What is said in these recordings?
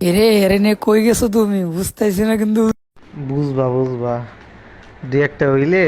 এরে এরে নে কই গেছো তুমি? বুঝতেছি না কিন্তু। বুঝবা বুঝবা। দু একটা হইলে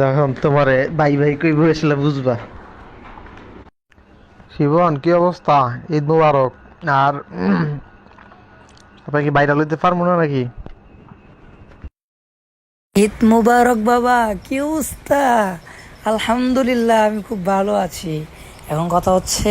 তখন তোমারে বাই বাই কই বসলে বুঝবা। শিবন কি অবস্থা? ঈদ মুবারক। আর আপনার কি বাইরে লইতে পারব না নাকি? ঈদ মুবারক বাবা কি অবস্থা? আলহামদুলিল্লাহ আমি খুব ভালো আছি। এখন কথা হচ্ছে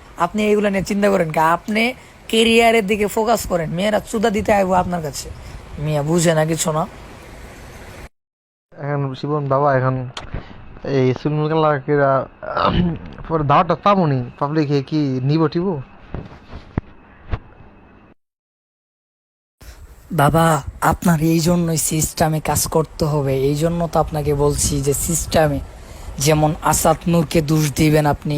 আপনি এইগুলো নিয়ে চিন্তা করেন কি? আপনি কেরিয়ারের দিকে ফোকাস করেন। মেয়েরা চুদা দিতে আইবো আপনার কাছে। মিয়া বুঝে না কিছু না। এখন শিবন বাবা এখন এই চুলমুল কালার কেরা পরে দাওয়াটা পাবনি? পাবলিকে কি নিব টিব? বাবা আপনার এই জন্যই সিস্টেমে কাজ করতে হবে। এই জন্য তো আপনাকে বলছি যে সিস্টেমে যেমন আসাদ নূরকে দোষ দিবেন আপনি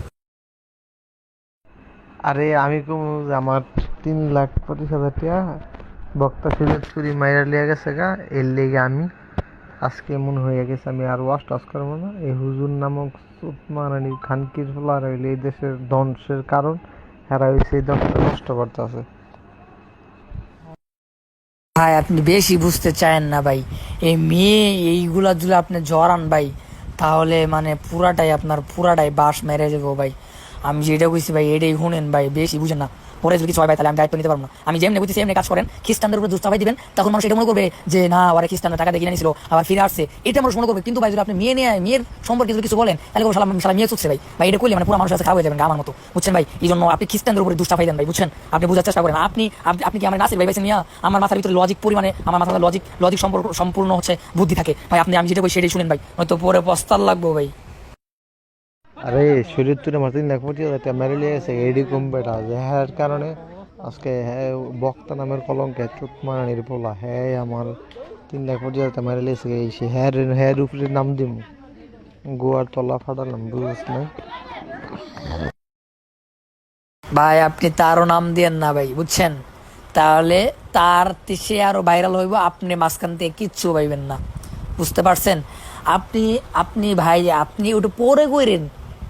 আরে আমি কম আমার তিন লাখ পঁচিশ হাজার টাকা বক্তা সিলেক্ট করি মাইরা লিয়া গেছে গা, এর লেগে আমি আজকে মনে হয়ে গেছে, আমি আর ওয়াশ টাস করব না। এই হুজুর নামক মারানি খানকির ফলার হইলে এই দেশের ধ্বংসের কারণ, হেরা হয়েছে এই দেশটা নষ্ট করতেছে। ভাই, আপনি বেশি বুঝতে চায়েন না ভাই। এই মেয়ে এইগুলা যদি আপনি জড়ান ভাই, তাহলে মানে পুরাটাই আপনার পুরাটাই বাস মেরে যাব ভাই। আমি যেটা কইছি ভাই, এটাই শুনেন ভাই, বেশি বুঝেন না। পরে যদি কিছু হয় ভাই, তাহলে আমি দায়িত্ব নিতে পারব না। আমি যেমনি বুঝছি সেমনি কাজ করেন। খ্রিস্টানদের উপরে দুস্তাভাই দিবেন, তখন মানুষ এটা মনে করবে যে, না ওরা খ্রিস্টানরা টাকা দিয়ে নিয়েছিল আবার ফিরে আসছে। এটা মানুষ মনে করবে। কিন্তু ভাই, যদি আপনি মেয়ে নিয়ে, মেয়ের সম্পর্কে যদি কিছু বলেন, তাহলে কোনো সালাম মেয়ে ভাই। ভাই, এটা করলে মানে পুরো মানুষের খারাপ হয়ে যাবেন আমার মতো। বুঝছেন ভাই? এই জন্য আপনি খ্রিস্টানদের উপরে দুস্তাভাই দেন ভাই, বুঝছেন? আপনি বোঝার চেষ্টা করেন। আপনি আপনি- কি আমার নাসির ভাই নিয়ে আমার মাথার ভিতরে লজিক পরিমাণে আমার মাথার লজিক লজিক সম্পর্ক সম্পূর্ণ হচ্ছে বুদ্ধি থাকে। ভাই, আপনি আমি যেটা কই, সেটাই শুনেন ভাই। হয়তো পরে পস্তার লাগবো ভাই। আরে, শরীর তুলে আমার তিন লাখ পঁচিশ হাজার টাকা মেরে লিয়ে গেছে, এডি কম বেটা। যে হ্যাঁ কারণে আজকে হ্যাঁ বক্তা নামের কলঙ্কে চুত মারানির পোলা হ্যাঁ আমার তিন লাখ হাজার টাকা মেরে লিয়েছে এই সে হ্যাঁ হ্যাঁ উপরে নাম দিম। গোয়ার তলা ফাটালাম বুঝিস না? ভাই, আপনি তারও নাম দিয়েন না ভাই, বুঝছেন? তাহলে তার সে আরও ভাইরাল হইব, আপনি মাঝখান থেকে কিচ্ছু পাইবেন না। বুঝতে পারছেন? আপনি আপনি ভাই, আপনি ওটা পরে কইরেন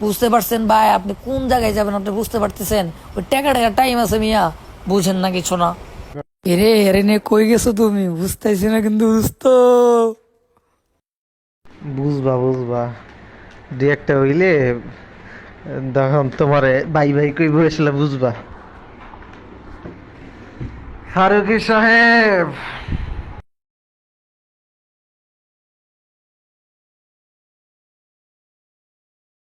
বুঝতে পারছেন ভাই? আপনি কোন জায়গায় যাবেন? আপনি বুঝতে পারতেছেন? ওই টাকা টাকা টাইম আছে মিয়া। বুঝেন না কিছু না। এরে এরে নিয়ে কই গেছো তুমি? বুঝতেছি না কিন্তু বুঝতো। বুঝবা বুঝবা। দু একটা হইলে তখন তোমারে বাই বাই কই বসলে বুঝবা। ফারুকি সাহেব!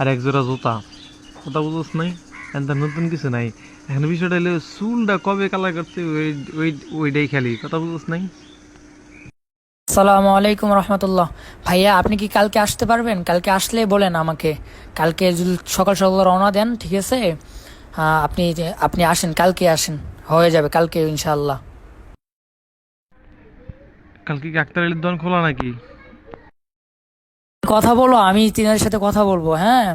আর এক জোড়া জুতা। কথা বুঝোস নাই? এনটা নতুন কিছু নাই। এখন বিষয়টা হলো চুলটা কবে কালার করতে ওই ওই ওইটাই খালি। কথা বুঝোস নাই? আসসালামু আলাইকুম রহমতুল্লাহ। ভাইয়া আপনি কি কালকে আসতে পারবেন? কালকে আসলে বলেন আমাকে। কালকে যদি সকাল সকাল রওনা দেন ঠিক আছে? আপনি আপনি আসেন কালকে আসেন। হয়ে যাবে কালকে ইনশাআল্লাহ। কালকে কি আক্তার আলীর দোকান খোলা নাকি? কথা বলো আমি তিনাদের সাথে কথা বলব হ্যাঁ?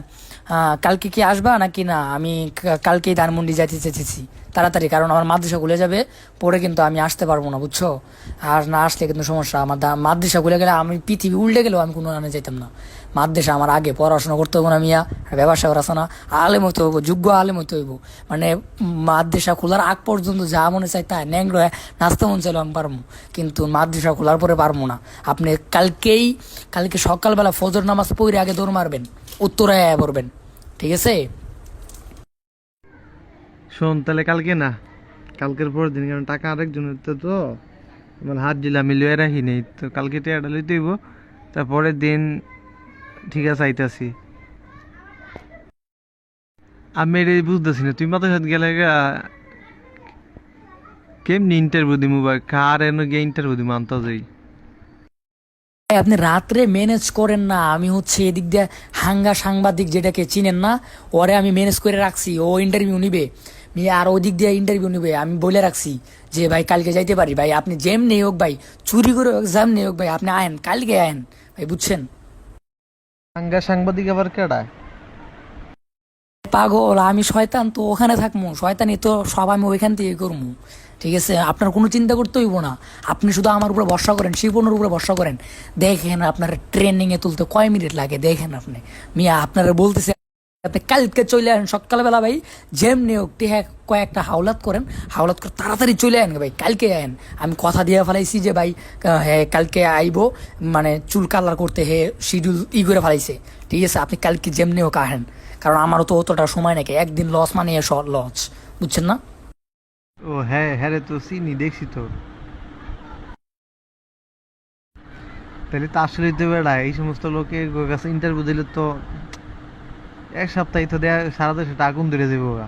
কালকে কি আসবা নাকি না? আমি কালকেই ধানমন্ডি যাইতে চেয়েছি তাড়াতাড়ি, কারণ আমার মাদ্রাসা খুলে যাবে, পরে কিন্তু আমি আসতে পারব না, বুঝছ? আর না আসলে কিন্তু সমস্যা, আমার মাদ্রাসা খুলে গেলে আমি পৃথিবী উল্টে গেলেও আমি কোনো আনে যাইতাম না। মাদ্রাসা আমার আগে, পড়াশোনা করতে হব না মিয়া ব্যবসা করা না, আলেম হইতে হইব, যোগ্য আলেম হইতে হইব। মানে মাদ্রাসা খোলার আগ পর্যন্ত যা মনে চাই তাই ন্যাংলো নাচতে মন চাইলে আমি পারব কিন্তু মাদ্রাসা খোলার পরে পারব না। আপনি কালকেই, কালকে সকালবেলা ফজর নামাজ পড়ে আগে দৌড় মারবেন। উত্তরায় আয়া পড়বেন। ঠিক আছে? শোন তাহলে কালকে না কালকের পর দিন কারণ টাকা আরেকজনের তো তো মানে হাত দিলে আমি লয়ে রাখি নেই তো কালকে টাকাটা লইতে হইব তারপরের দিন ঠিক আছে আইতাছি। আমি এটা বুঝতেছি না তুই মাথার সাথে গেলে কেমনি ইন্টারভিউ দিমু বা কার এন গিয়ে ইন্টারভিউ দিমু আনতে যাই আপনি রাত্রে ম্যানেজ করেন না আমি হচ্ছে এদিক দিয়ে হাঙ্গা সাংবাদিক যেটাকে চিনেন না ওরে আমি ম্যানেজ করে রাখছি ও ইন্টারভিউ নিবে। নিয়ে আর ওদিক দিয়ে ইন্টারভিউ নিবে আমি বলে রাখছি যে ভাই কালকে যাইতে পারি ভাই আপনি যেম নেই হোক ভাই চুরি করে হোক জ্যাম নেই হোক ভাই আপনি আয়েন কালকে আয়েন ভাই বুঝছেন? সাংগা সাংবাদিক আবার কেডা? পাগল আমি শয়তান তো ওখানে থাকব শয়তানি তো সব আমি ওইখান থেকে করব ঠিক আছে? আপনার কোনো চিন্তা করতে হইব না। আপনি শুধু আমার উপরে ভরসা করেন শিপনের উপরে ভরসা করেন। দেখেন আপনার ট্রেনিংয়ে তুলতে কয় মিনিট লাগে, দেখেন আপনি। মিয়া, আপনারা বলতেছে, আপনি কালকে চলে আসেন সকালবেলা ভাই, যেমনি হোক টিহা কয়েকটা হাওলাত করেন। হাওলাত করে তাড়াতাড়ি চলে আন ভাই, কালকে আয়েন আমি কথা দিয়ে ফেলাইছি যে ভাই হ্যাঁ কালকে আইবো মানে চুল কালার করতে হে শিডিউল ই করে ফেলাইছে। ঠিক আছে, আপনি কালকে যেমনি হোক আহেন কারণ আমারও তো অতটা সময় নাকি একদিন লস মানে লস বুঝছেন না? ও হ্যাঁ হ্যাঁ রে, তো চিনি, দেখছি তো তাহলে তো আসলে তো বেড়া, এই সমস্ত লোকের কাছে ইন্টারভিউ দিলে তো এক সপ্তাহে তো দেয়া, সারা দেশে আগুন ধরে যাবে গা।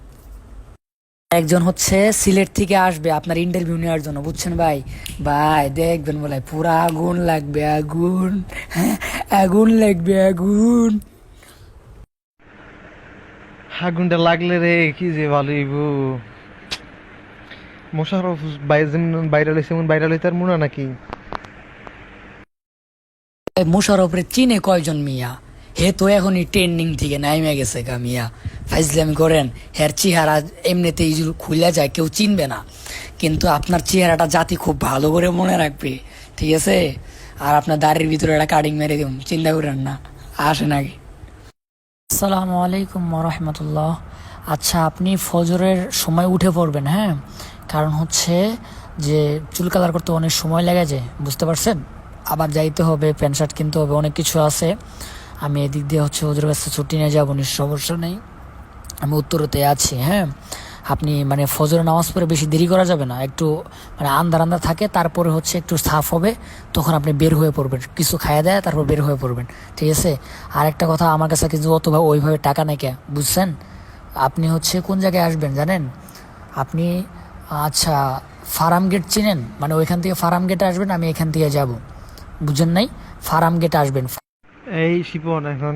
একজন হচ্ছে সিলেট থেকে আসবে আপনার ইন্টারভিউ নেওয়ার জন্য বুঝছেন ভাই? ভাই দেখবেন বলে পুরা আগুন লাগবে আগুন হ্যাঁ? আগুন লাগবে আগুন। আগুনটা লাগলে রে কি যে ভালো ইবু মোশারফ বাইরে লইছে এমন বাইরে লইতে আর মুনা নাকি? এই মোশারফরে চিনে কয়জন মিয়া? হে তো এখনই ট্রেন্ডিং থেকে নাইমে গেছে গা মিয়া। ফাইজলামি করেন, হের চেহারা এমনিতেই খুলে যায়, কেউ চিনবে না। কিন্তু আপনার চেহারাটা জাতি খুব ভালো করে মনে রাখবে, ঠিক আছে? আর আপনার দাড়ির ভিতরে একটা কাটিং মেরে দিন চিন্তা করেন না আসে নাকি আসসালামু আলাইকুম রহমতুল্লাহ আচ্ছা আপনি ফজরের সময় উঠে পড়বেন হ্যাঁ? কারণ হচ্ছে যে চুল কালার করতে অনেক সময় লেগে যায়, বুঝতে পারছেন? আবার যাইতে হবে, প্যান্ট শার্ট কিনতে হবে, অনেক কিছু আছে। আমি এদিক দিয়ে হচ্ছে ওদের কাছে ছুটি নিয়ে যাব সমস্যা নেই। আমি উত্তরতে আছি হ্যাঁ? আপনি মানে ফজরের নামাজ পড়ে বেশি দেরি করা যাবে না, একটু মানে আন্দার আন্দার থাকে, তারপরে হচ্ছে একটু সাফ হবে, তখন আপনি বের হয়ে পড়বেন, কিছু খাইয়ে দেয়, তারপর বের হয়ে পড়বেন, ঠিক আছে? আর একটা কথা আমার কাছে কিন্তু অতভাবে ওইভাবে টাকা নেই কে, বুঝছেন? আপনি হচ্ছে কোন জায়গায় আসবেন জানেন? আপনি আচ্ছা ফার্ম গেট চিনেন? মানে ওইখান থেকে ফার্ম গেটে আসবেন, আমি এখান থেকে যাব, বুঝেন নাই? ফার্ম গেটে আসবেন। এই শিপন, এখন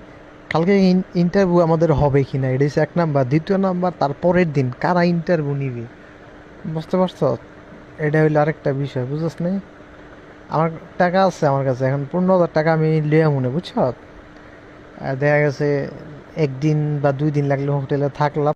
কালকে ইন্টারভিউ আমাদের হবে কি না এটা হচ্ছে এক নাম্বার। দ্বিতীয় নাম্বার, তার পরের দিন কারা ইন্টারভিউ নিবে? বুঝতে পারছ? এটা হইল আরেকটা বিষয় বুঝছ নাই আমার টাকা আছে আমার কাছে, এখন পনেরো হাজার টাকা আমি লিয়া মনে, বুঝছ? দেখা গেছে, একদিন বা দুই দিন লাগলে হোটেলে থাকলাম।